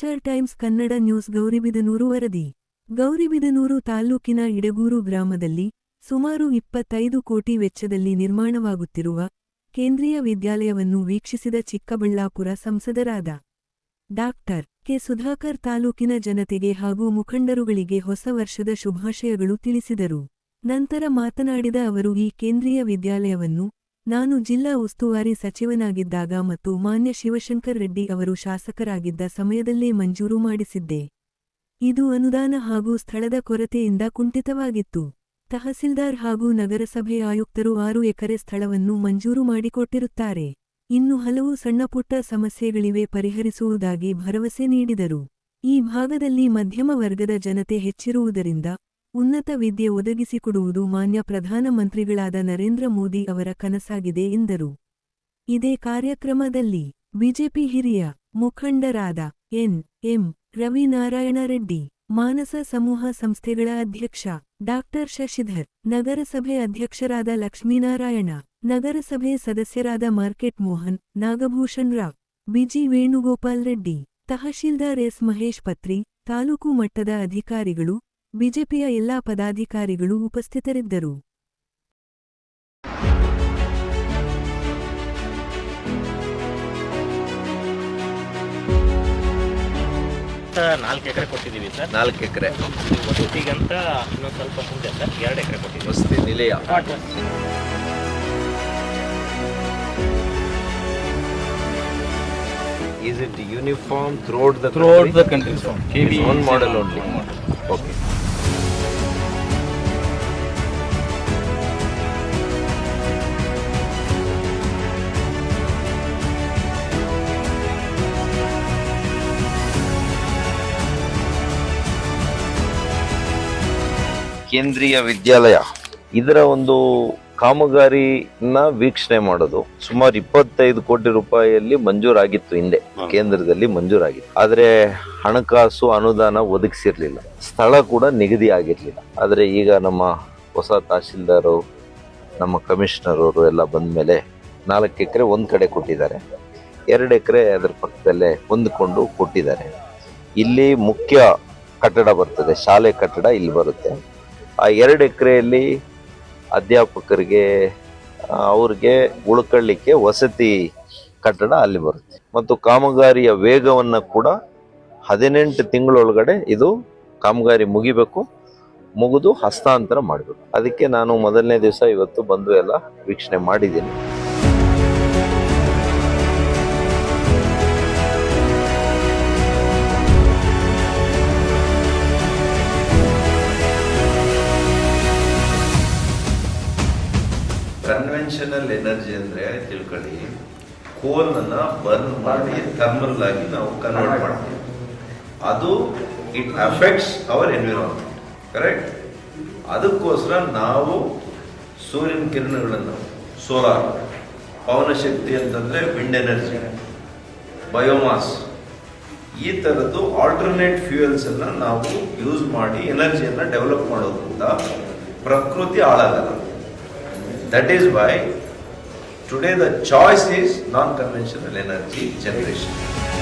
Times Kannada news Gauribidanur ವರದಿ. ಗೌರಿಬಿದನೂರು ತಾಲ್ಲೂಕಿನ ಇಡಗೂರು ಗ್ರಾಮದಲ್ಲಿ ಸುಮಾರು ಇಪ್ಪತ್ತೈದು ಕೋಟಿ ವೆಚ್ಚದಲ್ಲಿ ನಿರ್ಮಾಣವಾಗುತ್ತಿರುವ ಕೇಂದ್ರೀಯ ವಿದ್ಯಾಲಯವನ್ನು ವೀಕ್ಷಿಸಿದ ಚಿಕ್ಕಬಳ್ಳಾಪುರ ಸಂಸದರಾದ ಡಾಕ್ಟರ್ ಕೆ. ಸುಧಾಕರ್ ತಾಲೂಕಿನ ಜನತೆಗೆ ಹಾಗೂ ಮುಖಂಡರುಗಳಿಗೆ ಹೊಸ ವರ್ಷದ ಶುಭಾಶಯಗಳು ತಿಳಿಸಿದರು. ನಂತರ ಮಾತನಾಡಿದ ಅವರು, ಈ ಕೇಂದ್ರೀಯ ವಿದ್ಯಾಲಯವನ್ನು ನಾನು ಜಿಲ್ಲಾ ಉಸ್ತುವಾರಿ ಸಚಿವನಾಗಿದ್ದಾಗ ಮತ್ತು ಮಾನ್ಯ ಶಿವಶಂಕರ್ ರೆಡ್ಡಿ ಅವರು ಶಾಸಕರಾಗಿದ್ದ ಸಮಯದಲ್ಲೇ ಮಂಜೂರು ಮಾಡಿಸಿದ್ದೆ. ಇದು ಅನುದಾನ ಹಾಗೂ ಸ್ಥಳದ ಕೊರತೆಯಿಂದ ಕುಂಠಿತವಾಗಿತ್ತು. ತಹಸೀಲ್ದಾರ್ ಹಾಗೂ ನಗರಸಭೆ ಆಯುಕ್ತರು ಆರು ಎಕರೆ ಸ್ಥಳವನ್ನು ಮಂಜೂರು ಮಾಡಿಕೊಟ್ಟಿರುತ್ತಾರೆ. ಇನ್ನು ಹಲವು ಸಣ್ಣಪುಟ್ಟ ಸಮಸ್ಯೆಗಳಿವೆ ಪರಿಹರಿಸುವುದಾಗಿ ಭರವಸೆ ನೀಡಿದರು. ಈ ಭಾಗದಲ್ಲಿ ಮಧ್ಯಮ ವರ್ಗದ ಜನತೆ ಹೆಚ್ಚಿರುವುದರಿಂದ ಉನ್ನತ ವಿದ್ಯೆ ಒದಗಿಸಿಕೊಡುವುದು ಮಾನ್ಯ ಪ್ರಧಾನಮಂತ್ರಿಗಳಾದ ನರೇಂದ್ರ ಮೋದಿ ಅವರ ಕನಸಾಗಿದೆ ಎಂದರು. ಇದೇ ಕಾರ್ಯಕ್ರಮದಲ್ಲಿ ಬಿಜೆಪಿ ಹಿರಿಯ ಮುಖಂಡರಾದ ಎನ್. ಎಂ. ರವಿನಾರಾಯಣ ರೆಡ್ಡಿ, ಮಾನಸ ಸಮೂಹ ಸಂಸ್ಥೆಗಳ ಅಧ್ಯಕ್ಷ ಡಾಕ್ಟರ್ ಶಶಿಧರ್, ನಗರಸಭೆ ಅಧ್ಯಕ್ಷರಾದ ಲಕ್ಷ್ಮೀನಾರಾಯಣ, ನಗರಸಭೆ ಸದಸ್ಯರಾದ market Mohan, Nagabhushan Rao B G Venugopal Reddy, tahsildar S. Mahesh Patri, taluk ಮಟ್ಟದ ಅಧಿಕಾರಿಗಳು ಬಿಜೆಪಿಯ ಎಲ್ಲಾ ಪದಾಧಿಕಾರಿಗಳು ಉಪಸ್ಥಿತರಿದ್ದರು ಸರ್ ನಾಲ್ಕು ಎಕರೆ ಕೊಟ್ಟಿದ್ದೀವಿ ಸರ್ ನಾಲ್ಕು ಎಕರೆ ವಸತಿಗಂತ ಇನ್ನೊಂದು ಸ್ವಲ್ಪ ಮುಂದೆ ಸರ್ ಎರಡು ಎಕರೆ ಕೊಟ್ಟಿದ್ದೀವಿ ವಸತಿ ನಿಲಯ Is it uniform throughout the throughout country? the country. It's one model is only. Okay. ಕೇಂದ್ರೀಯ ವಿದ್ಯಾಲಯ. ಇದರ ಒಂದು ಕಾಮಗಾರಿನ ವೀಕ್ಷಣೆ ಮಾಡೋದು ಸುಮಾರು ಇಪ್ಪತ್ತೈದು ಕೋಟಿ ರೂಪಾಯಿಯಲ್ಲಿ ಮಂಜೂರಾಗಿತ್ತು ಹಿಂದೆ. ಕೇಂದ್ರದಲ್ಲಿ ಮಂಜೂರಾಗಿತ್ತು. ಆದರೆ ಹಣಕಾಸು ಅನುದಾನ ಒದಗಿಸಿರ್ಲಿಲ್ಲ. ಸ್ಥಳ ಕೂಡ ನಿಗದಿ ಆಗಿರ್ಲಿಲ್ಲ. ಆದರೆ ಈಗ ನಮ್ಮ ಹೊಸ ತಹಶೀಲ್ದಾರು ನಮ್ಮ ಕಮಿಷನರ್ ಅವರು ಎಲ್ಲ ಬಂದ ಮೇಲೆ ನಾಲ್ಕು ಎಕರೆ ಒಂದು ಕಡೆ ಕೊಟ್ಟಿದ್ದಾರೆ. ಎರಡು ಎಕರೆ ಅದರ ಪಕ್ಕದಲ್ಲೇ ಹೊಂದಿಕೊಂಡು ಕೊಟ್ಟಿದ್ದಾರೆ. ಇಲ್ಲಿ ಮುಖ್ಯ ಕಟ್ಟಡ ಬರ್ತದೆ ಶಾಲೆ ಕಟ್ಟಡ ಇಲ್ಲಿ ಬರುತ್ತೆ. ಆ ಎರಡು ಎಕರೆಯಲ್ಲಿ ಅಧ್ಯಾಪಕರಿಗೆ ಅವ್ರಿಗೆ ಉಳ್ಕೊಳ್ಳಿಕ್ಕೆ ವಸತಿ ಕಟ್ಟಡ ಅಲ್ಲಿ ಬರುತ್ತೆ. ಮತ್ತು ಕಾಮಗಾರಿಯ ವೇಗವನ್ನು ಕೂಡ ಹದಿನೆಂಟು ತಿಂಗಳೊಳಗಡೆ ಇದು ಕಾಮಗಾರಿ ಮುಗಿಬೇಕು, ಮುಗಿದು ಹಸ್ತಾಂತರ ಮಾಡಬೇಕು. ಅದಕ್ಕೆ ನಾನು ಮೊದಲನೇ ದಿವಸ ಇವತ್ತು ಬಂದು ಎಲ್ಲ ವೀಕ್ಷಣೆ ಮಾಡಿದ್ದೀನಿ. ಕನ್ವೆನ್ಷನಲ್ ಎನರ್ಜಿ ಅಂದ್ರೆ ತಿಳ್ಕೊಳ್ಳಿ ಕೋಲ್ ಅನ್ನ ಬರ್ನ್ ಮಾಡಿ ಥರ್ಮಲ್ ಆಗಿ ನಾವು ಕನ್ವರ್ಟ್ ಮಾಡ್ತೀವಿ. ಅದು it affects our environment correct ಅದಕ್ಕೋಸ್ಕರ ನಾವು ಸೂರ್ಯನ ಕಿರಣಗಳನ್ನು ಸೋಲಾರ್ ಪವನ ಶಕ್ತಿ ಅಂತಂದ್ರೆ ವಿಂಡ್ ಎನರ್ಜಿ ಬಯೋಮಾಸ್ ಈ ಥರದ್ದು ಆಲ್ಟರ್ನೇಟ್ ಫ್ಯೂಯಲ್ಸ್ ಅನ್ನ ನಾವು ಯೂಸ್ ಮಾಡಿ ಎನರ್ಜಿಯನ್ನು ಡೆವಲಪ್ ಮಾಡೋದ್ರಿಂದ ಪ್ರಕೃತಿ ಹಾಳಾಗಲ್ಲ. That is why today the choice is non-conventional energy generation.